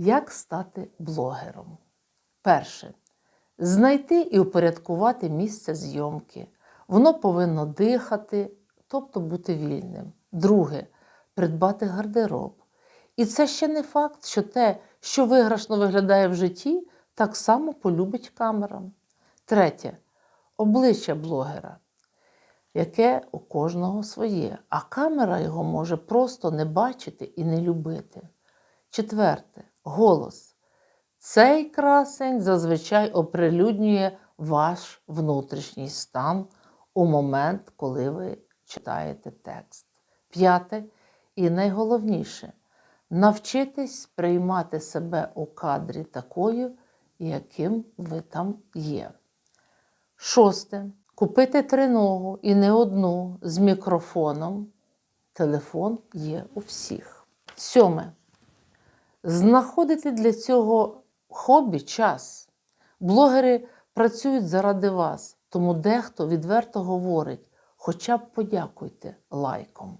Як стати блогером? Перше. Знайти і упорядкувати місце зйомки. Воно повинно дихати, тобто бути вільним. Друге придбати гардероб. І це ще не факт, що те, що виграшно виглядає в житті, так само полюбить камерам. Третє обличчя блогера, яке у кожного своє, а камера його може просто не бачити і не любити. Четверте голос. Цей красень зазвичай оприлюднює ваш внутрішній стан у момент, коли ви читаєте текст. П'яте і найголовніше навчитись сприймати себе у кадрі такою, яким ви там є. Шосте. Купити триногу і не одну з мікрофоном. Телефон є у всіх. Сьоме. Знаходити для цього хобі час. Блогери працюють заради вас, тому дехто відверто говорить, хоча б подякуйте лайком.